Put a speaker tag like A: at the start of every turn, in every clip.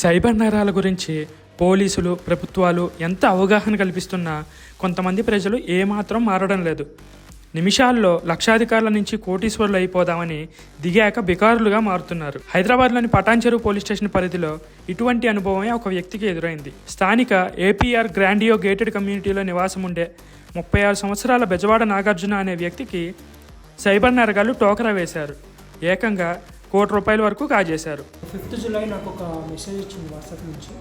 A: Cyber నేరాల గురించి పోలీసులు ప్రభుత్వాలు ఎంత అవగాహన కల్పిస్తున్నా కొంతమంది ప్రజలు ఏమాత్రం మారడం లేదు. నిమిషాల్లో లక్షాధికారుల నుంచి కోటీశ్వరులు అయిపోదామని దిగాక బికారులుగా మారుతున్నారు. హైదరాబాద్లోని పటాన్ చెరువు పోలీస్ స్టేషన్ పరిధిలో ఇటువంటి అనుభవమే ఒక వ్యక్తికి ఎదురైంది. స్థానిక ఏపీఆర్ గ్రాండియో గేటెడ్ కమ్యూనిటీలో నివాసం ఉండే ముప్పై ఆరు సంవత్సరాల బెజవాడ నాగార్జున అనే వ్యక్తికి సైబర్ నేరగాళ్ళు టోకరా వేశారు. ఏకంగా కోటి రూపాయల వరకు కాజేశారు.
B: ఫిఫ్త్ జూలై నాకు ఒక మెసేజ్ వచ్చింది వాట్సాప్ నుంచి.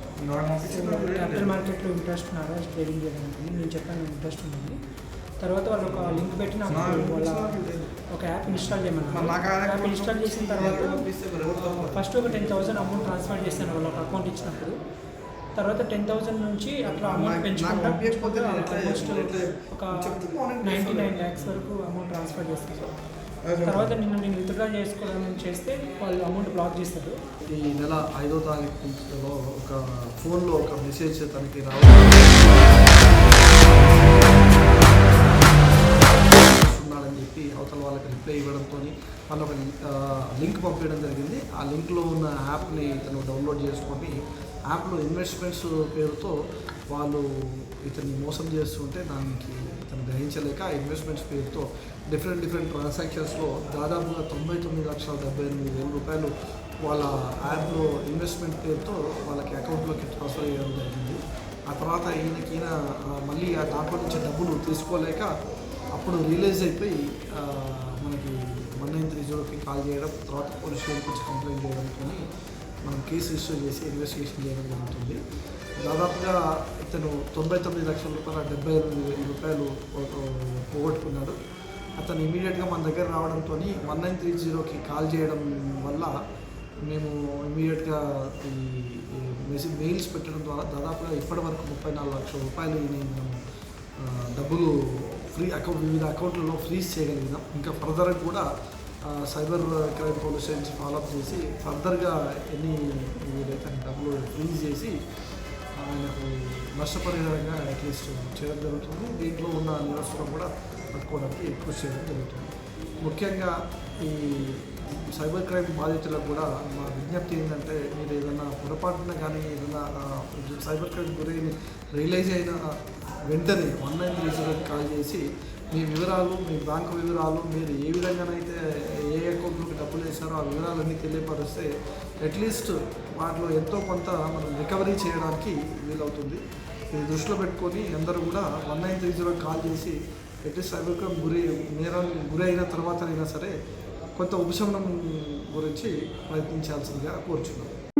B: క్యాపిటల్ మార్కెట్లో ఇంట్రెస్ట్ ఉన్నారా ట్రేడింగ్ చేయడానికి నేను చెప్పాను ఇంట్రెస్ట్ ఉంది తర్వాత వాళ్ళు ఒక లింక్ పెట్టి నాకు వాళ్ళ ఒక యాప్ ఇన్స్టాల్ చేయమన్నారు. యాప్ ఇన్స్టాల్ చేసిన తర్వాత ఫస్ట్ ఒక టెన్ థౌసండ్ అమౌంట్ ట్రాన్స్ఫర్ చేశాను వాళ్ళ ఒక అకౌంట్ ఇచ్చినప్పుడు. తర్వాత టెన్ థౌసండ్ నుంచి అట్లా అమౌంట్ పెంచుకుంటా. పెంచుకుంటా ఆల్మోస్ట్ ఒక నైంటీ నైన్ ల్యాక్స్ వరకు అమౌంట్ ట్రాన్స్ఫర్ చేస్తాను. తర్వాత నిన్న నేను విత్డ్రా చేసుకోవాలని చేస్తే వాళ్ళు అమౌంట్ బ్లాక్ చేస్తారు.
C: ఈ నెల ఐదో తారీఖులో ఒక ఫోన్లో ఒక మెసేజ్ తనకి రావాలి అని చెప్పి అవతల వాళ్ళకి రిప్లై ఇవ్వడంతో వాళ్ళు ఒక లింక్ పంపించడం జరిగింది. ఆ లింక్లో ఉన్న యాప్ని తను డౌన్లోడ్ చేసుకొని యాప్లో ఇన్వెస్ట్మెంట్స్ పేరుతో వాళ్ళు ఇతన్ని మోసం చేస్తుంటే దానికి ఇతను గ్రహించలేక ఇన్వెస్ట్మెంట్స్ పేరుతో డిఫరెంట్ డిఫరెంట్ ట్రాన్సాక్షన్స్లో దాదాపుగా తొంభై తొమ్మిది లక్షల డెబ్బై ఎనిమిది వేల రూపాయలు వాళ్ళ యాప్లో ఇన్వెస్ట్మెంట్ పేరుతో వాళ్ళకి అకౌంట్లోకి ట్రాన్స్ఫర్ చేయడం జరిగింది. ఆ తర్వాత ఈయనకి ఈయన మళ్ళీ ఆ దాంట్లో నుంచి డబ్బులు తీసుకోలేక అప్పుడు రియలైజ్ అయిపోయి మనకి వన్ నైన్ త్రీ జీరోకి కాల్ చేయడం తర్వాత పోలీస్ స్టేషన్ నుంచి కంప్లైంట్ చేయడంతో మనం కేసు రిజిస్టర్ చేసి ఇన్వెస్టిగేషన్ చేయడం జరుగుతుంది. దాదాపుగా ఇతను తొంభై తొమ్మిది లక్షల రూపాయల డెబ్బై ఎనిమిది వేల రూపాయలు పోగొట్టుకున్నాడు. అతను ఇమీడియట్గా మన దగ్గర రావడంతో వన్ నైన్ త్రీ జీరోకి కాల్ చేయడం వల్ల మేము ఇమీడియట్గా ఈ మెసేజ్ మెయిల్స్ పెట్టడం ద్వారా దాదాపుగా ఇప్పటి వరకు ముప్పై నాలుగు లక్షల రూపాయలు ఈయన మనం డబ్బులు ఫ్రీ అకౌంట్ వివిధ అకౌంట్లలో ఫ్రీజ్ చేయగలిగినాం. ఇంకా ఫర్దర్ కూడా cyber crime police station follow up చేసి ఫర్దర్గా ఎన్ని వీలైతే డబ్బులు ఫ్రీజ్ చేసి ఆయనకు నష్టపరిహారంగా అట్లీస్ట్ చేయడం జరుగుతుంది. దీంట్లో ఉన్న నిరసనం కూడా పట్టుకోవడానికి కృషి చేయడం జరుగుతుంది. ముఖ్యంగా ఈ సైబర్ క్రైమ్ బాధితులకు కూడా మా విజ్ఞప్తి ఏంటంటే మీరు ఏదైనా పొరపాటున కానీ ఏదైనా సైబర్ క్రైమ్ గురి రియలైజ్ అయిన వెంటనే వన్ నైన్ త్రీ జీరోకి కాల్ చేసి మీ వివరాలు మీ బ్యాంకు వివరాలు మీరు ఏ విధంగానైతే ఏ అకౌంట్లోకి డబ్బులు వేశారో ఆ వివరాలన్నీ తెలియపరిస్తే అట్లీస్ట్ వాటిలో ఎంతో కొంత మనం రికవరీ చేయడానికి వీలవుతుంది. ఇది దృష్టిలో పెట్టుకొని అందరూ కూడా వన్ నైన్ త్రీ జీరోకి కాల్ చేసి అట్లీస్ట్ సైబర్ క్రైమ్ గురి నేరానికి గురి అయిన తర్వాత అయినా సరే కొంత ఉపశమనం గురించి ప్రయత్నించాల్సిందిగా కోరుచున్నాను